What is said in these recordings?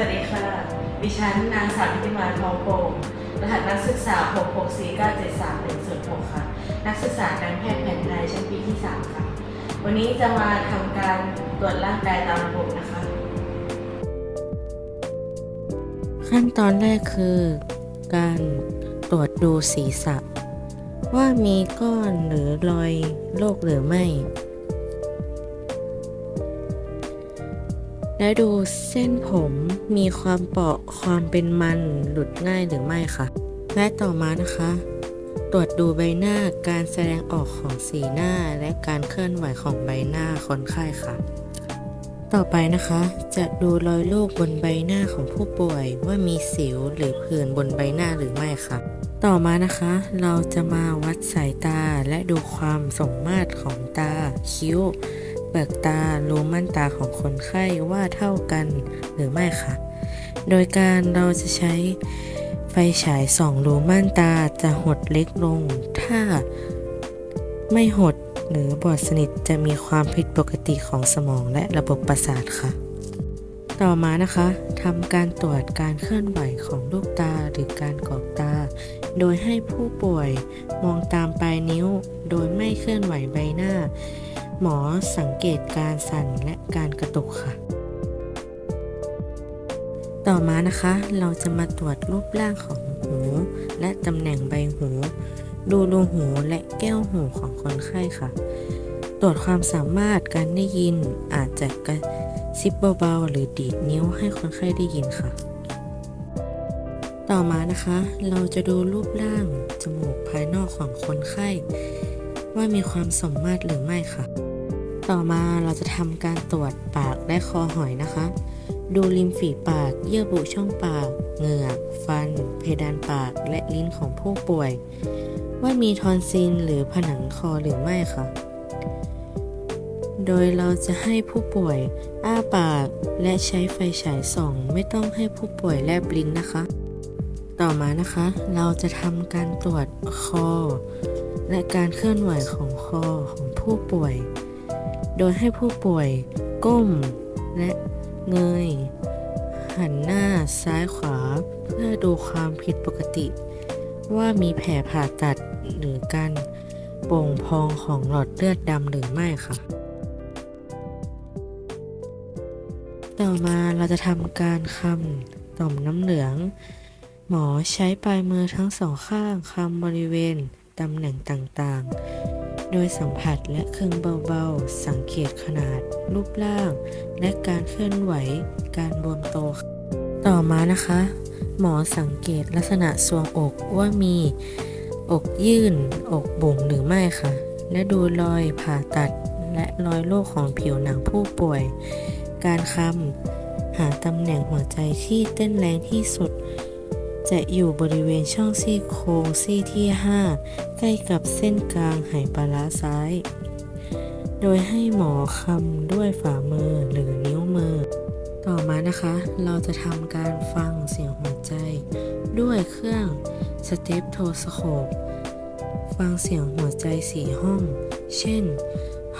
วัสดีค่ะ ดิฉันนางสาวพิติมาทองโป่งรหัสนักศึกษา 664973106 ค่ะ นักศึกษาการแพทย์แผนไทยชั้นปีที่ 3 ค่ะ วันนี้จะมาทำการตรวจร่างกายตามระบบนะคะ ขั้นตอนแรกคือ การตรวจดูศีรษะ ว่ามีก้อนหรือรอยโรคหรือไม่ และดูเส้นผมมีความเปราะความเป็นมันหลุดง่ายหรือไม่คะและต่อมานะคะ ตรวจดูใบหน้าการแสดงออกของสีหน้าและการเคลื่อนไหวของใบหน้าคนไข้ค่ะ ต่อไปนะคะ จะดูรอยลูกบนใบหน้าของผู้ป่วยว่ามีสิวหรือผื่นบนใบหน้าหรือไม่ค่ะต่อมานะคะ เราจะมาวัดสายตาและดูความสมมาตรของตา คิ้ว เปลือกตารูม่านตาของคนไข้ว่าเท่ากันหรือไม่ค่ะ โดยการเราจะใช้ไฟฉายส่องรูม่านตาจะหดเล็กลง ถ้าไม่หดหรือบอดสนิทจะมีความผิดปกติของสมองและระบบประสาทค่ะ ต่อมานะคะทำการตรวจการเคลื่อนไหวของลูกตาหรือการกรอกตา โดยให้ผู้ป่วยมองตามปลายนิ้ว โดยไม่เคลื่อนไหวใบหน้า หมอสังเกตการสั่นและการกระตุกค่ะ ต่อมานะคะเราจะมาตรวจรูปร่างของหู และตำแหน่งใบหู ดูรูหูและแก้วหูของคนไข้ค่ะ ตรวจความสามารถการได้ยินอาจจะกระซิบเบาๆหรือดีดนิ้วให้คนไข้ได้ยินค่ะ ต่อมานะคะ เราจะดูรูปร่างจมูกภายนอกของคนไข้ ว่ามีความสมมาตรหรือไม่ค่ะ ต่อมาเราจะทำการตรวจปากและคอหอยนะคะ ดูริมฝีปาก เยื่อบุช่องปาก เหงือก ฟัน เพดานปากและลิ้นของผู้ป่วย ว่ามีทอนซิลหรือผนังคอหรือไม่ค่ะ โดยเราจะให้ผู้ป่วย อ้าปากและใช้ไฟฉายส่อง ไม่ต้องให้ผู้ป่วยแลบลิ้นนะคะ ต่อมานะคะ เราจะทำการตรวจคอ และการเคลื่อนไหวของคอของผู้ป่วย โดยให้ผู้ป่วยก้มและเงย หันหน้าซ้ายขวา เพื่อดูความผิดปกติ ว่ามีแผลผ่าตัดหรือการโป่งพองของหลอดเลือดดำหรือไม่ค่ะ ต่อมาเราจะทำการคำต่อมน้ำเหลือง หมอใช้ปลายมือทั้งสองข้างคำบริเวณตำแหน่งต่างๆ โดยสัมผัสและเครื่องเบาๆ สังเกตขนาด รูปร่าง และการเคลื่อนไหว การบวมโต ต่อมานะคะ หมอสังเกตลักษณะทรวงอกว่ามีอกยื่น อกบุ๋งหรือไม่ค่ะ และดูรอยผ่าตัด และรอยโรคของผิวหนังผู้ป่วย การคำหาตำแหน่งหัวใจที่เต้นแรงที่สุด จะอยู่บริเวณช่องซี่โครงซี่ที่ 5 ใกล้กับเส้นกลางไหปลาร้าซ้าย โดยให้หมอคำด้วยฝ่ามือหรือนิ้วมือ ต่อมานะคะ เราจะทำการฟังเสียงหัวใจ ด้วยเครื่องสเตปโทสโคปฟังเสียงหัวใจสี่ห้อง เช่น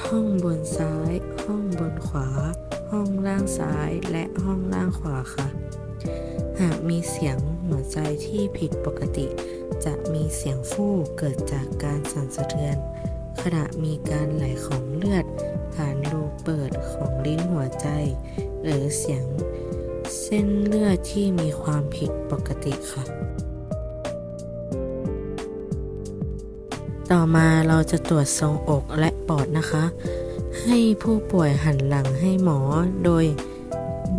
ห้องบนซ้าย ห้องบนขวา ห้องล่างซ้าย และห้องล่างขวาค่ะ หากมีเสียง หัวใจที่ผิดปกติ จะมีเสียงฟู่เกิดจากการสั่นสะเทือน ขณะมีการไหลของเลือด ผ่านรูเปิดของลิ้นหัวใจ หรือเสียงเส้นเลือดที่มีความผิดปกติค่ะ ต่อมาเราจะตรวจทรงอกและปอดนะคะ ให้ผู้ป่วยหันหลังให้หมอโดย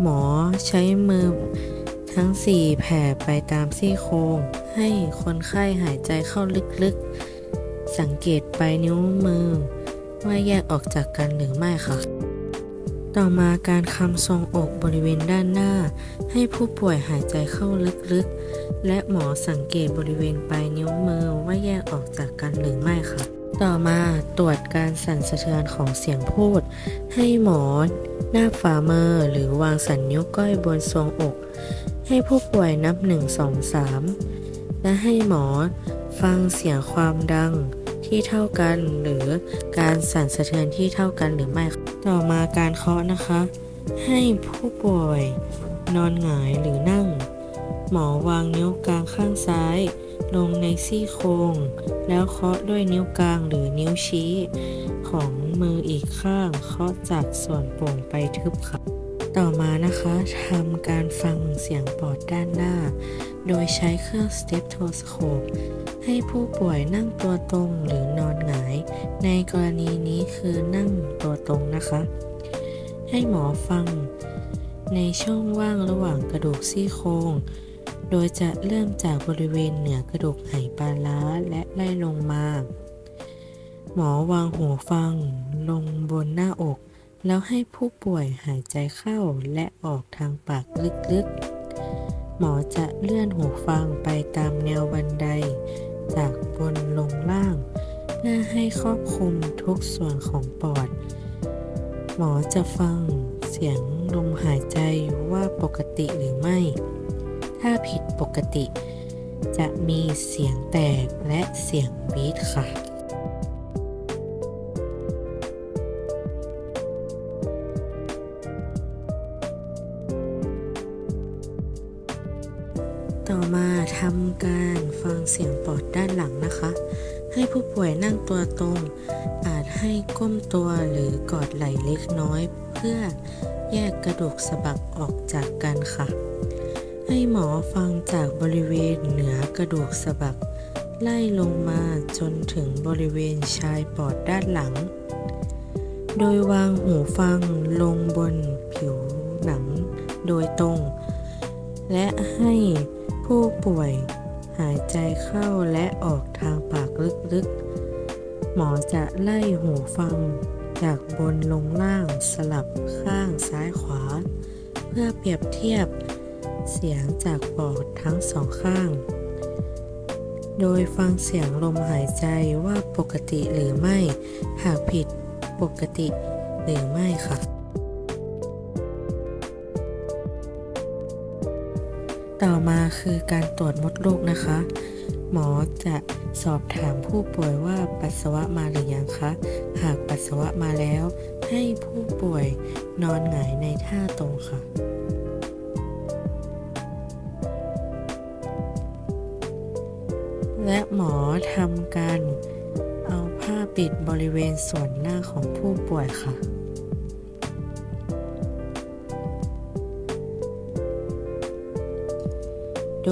หมอใช้มือ ทั้ง 4 แผ่ไปตามซี่โครง ให้คนไข้หายใจเข้าลึกๆ สังเกตปลายนิ้วมือ ว่าแยกออกจากกันหรือไม่ค่ะ ต่อมาการคำทรงอกบริเวณด้านหน้า ให้ผู้ป่วยหายใจเข้าลึกๆ และหมอสังเกตบริเวณปลายนิ้วมือว่าแยกออกจากกันหรือไม่ค่ะ ต่อมาตรวจการสั่นสะเทือนของเสียงพูด ให้หมอหน้าฝ่ามือหรือวางสันนิ้วก้อยบนทรงอก ให้ผู้ป่วยนับ 1 2 3 และให้หมอฟังเสียงความดังที่เท่ากันหรือการสั่นสะเทือนที่เท่ากันหรือไม่ ต่อมาการเคาะนะคะ ให้ผู้ป่วยนอนหงายหรือนั่ง หมอวางนิ้วกลางข้างซ้าย ลงในซี่โครงแล้วเคาะด้วยนิ้วกลางหรือนิ้วชี้ ของมืออีกข้างเคาะจากส่วนโป่งไปทึบค่ะต่อมา นะคะทำการฟังเสียงปอดด้านหน้า โดยใช้เครื่องสเตปโทสโคปให้ผู้ป่วยนั่งตัวตรงหรือนอนหงาย ในกรณีนี้คือนั่งตัวตรงนะคะ ให้หมอฟัง ในช่องว่างระหว่างกระดูกซี่โครงโดยจะเริ่มจากบริเวณเหนือกระดูกไหปลาร้าและไล่ลงมา หมอวางหูฟังลงบนหน้าอก แล้วให้ผู้ป่วยหายใจเข้าและออกทางปากลึกๆ หมอจะเลื่อนหูฟังไปตามแนวบันได จากบนลงล่าง เพื่อให้ครอบคลุมทุกส่วนของปอด หมอจะฟังเสียงลมหายใจว่าปกติหรือไม่ ถ้าผิดปกติ จะมีเสียงแตกและเสียงวีดค่ะ การฟังเสียงปอดด้านหลังนะคะ ให้ผู้ป่วยนั่งตัวตรง อาจให้ก้มตัวหรือกอดไหล่เล็กน้อย เพื่อแยกกระดูกสะบักออกจากกันค่ะ ให้หมอฟังจากบริเวณเหนือกระดูกสะบัก ไล่ลงมาจนถึงบริเวณชายปอดด้านหลัง โดยวางหูฟังลงบนผิวหนังโดยตรง และให้ผู้ป่วย หายใจเข้าและออกทางปากลึกๆ หมอจะไล่หูฟัง จากบนลงล่างสลับข้างซ้ายขวา เพื่อเปรียบเทียบเสียงจากปอดทั้งสองข้าง โดยฟังเสียงลมหายใจว่าปกติหรือไม่ หากผิดปกติหรือไม่ค่ะ ต่อมาคือการตรวจมดลูกนะคะ หมอจะสอบถามผู้ป่วยว่าปัสสาวะมาหรือยังคะ หากปัสสาวะมาแล้ว ให้ผู้ป่วยนอนหงายในท่าตรงค่ะและหมอทำการเอาผ้าปิดบริเวณส่วนหน้าของผู้ป่วยค่ะ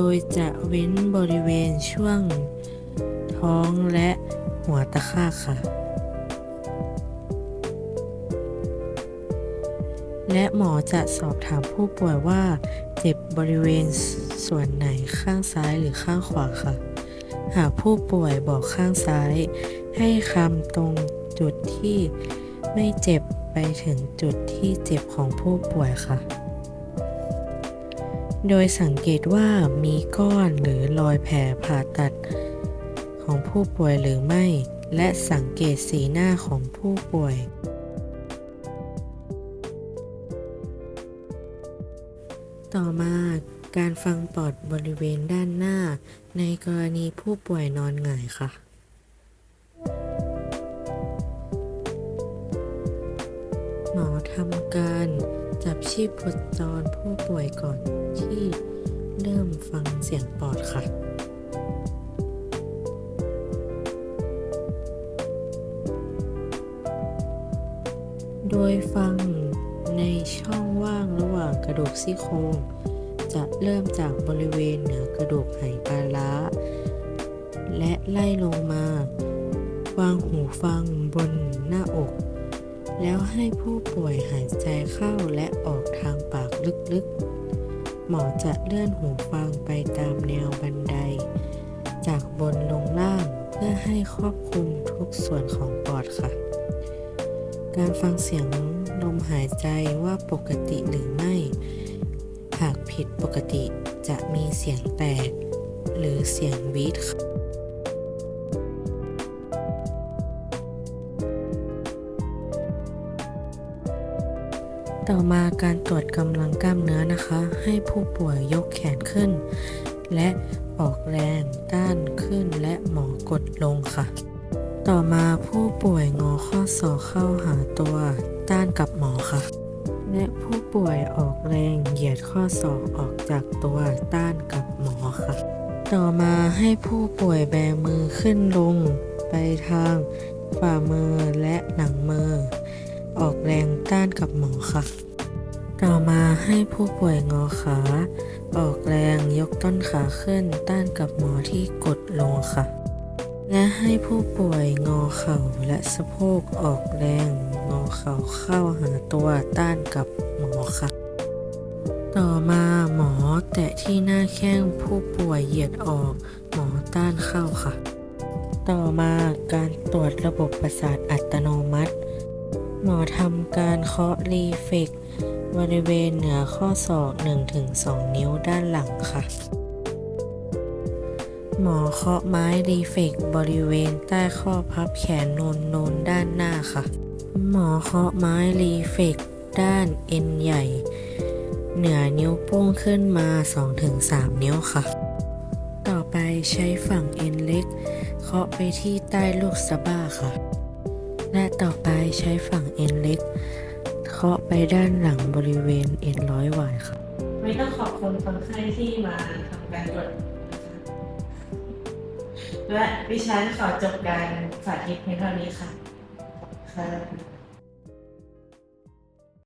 โดยจะเว้นบริเวณช่วงท้องและหัวตะค่าค่ะ และหมอจะสอบถามผู้ป่วยว่าเจ็บบริเวณส่วนไหนข้างซ้ายหรือข้างขวาค่ะ หากผู้ป่วยบอกข้างซ้าย ให้คำตรงจุดที่ไม่เจ็บไปถึงจุดที่เจ็บของผู้ป่วยค่ะ โดยสังเกตว่ามีก้อนหรือรอยแผลผ่าตัดของผู้ป่วยหรือไม่ และสังเกตสีหน้าของผู้ป่วย ต่อมาการฟังปอดบริเวณด้านหน้า ในกรณีผู้ป่วยนอนหงายค่ะ ทำการจับชีพจรผู้ป่วยก่อนที่เริ่มฟังเสียงปอดค่ะโดยฟังในช่องว่างระหว่างกระดูกซี่โครงจะเริ่มจากบริเวณเหนือกระดูกไหปลาร้าและไล่ลงมา วางหูฟังบนหน้าอก แล้วให้ผู้ป่วยหายใจเข้าและออกทางปากลึกๆ หมอจะเลื่อนหูฟังไปตามแนวบันได จากบนลงล่างเพื่อให้ครอบคลุมทุกส่วนของปอดค่ะ การฟังเสียงลมหายใจว่าปกติหรือไม่ หากผิดปกติจะมีเสียงแตก หรือเสียงวีดค่ะ ต่อมาการตรวจกำลังกล้ามเนื้อนะคะ ให้ผู้ป่วยยกแขนขึ้น และออกแรงต้านขึ้นและหมอกดลงค่ะ ต่อมาผู้ป่วยงอข้อศอกเข้าหาตัวต้านกับหมอค่ะ และผู้ป่วยออกแรงเหยียดข้อศอกออกจากตัวต้านกับหมอค่ะ ต่อมาให้ผู้ป่วยแบมือขึ้นลง ไปทางฝ่ามือและหลังมือ ออกแรงต้านกับหมอค่ะ ต่อมาให้ผู้ป่วยงอขา ออกแรงยกต้นขาขึ้นต้านกับหมอที่กดลงค่ะ และให้ผู้ป่วยงอเข่าและสะโพกออกแรงงอเข่าเข้าหาตัวต้านกับหมอค่ะต่อมาหมอแตะที่หน้าแข้งผู้ป่วยเหยียดออก หมอต้านเข้าค่ะ ต่อมาการตรวจระบบประสาทอัตโนมัติ หมอทำการเคาะรีเฟกบริเวณเหนือข้อศอก1-2 นิ้วด้านหลังค่ะ หมอเคาะไม้รีเฟกบริเวณใต้ข้อพับแขนโนนโนนด้านหน้าค่ะ หมอเคาะไม้รีเฟกด้านเอ็นใหญ่ เหนือนิ้วโป้งขึ้นมา 2-3 นิ้วค่ะ ต่อไปใช้ฝั่งเอ็นเล็ก เคาะไปที่ใต้ลูกสะบ้าค่ะ และต่อไปใช้ฝั่งเอ็นเล็ก เคาะไปด้านหลังบริเวณเอ็นร้อยหวายค่ะไม่ต้องขอบคุณคนไข้ที่มาทำการตรวจและดิฉันขอจบการสาธิตเพียงเท่านี้ค่ะค่ะ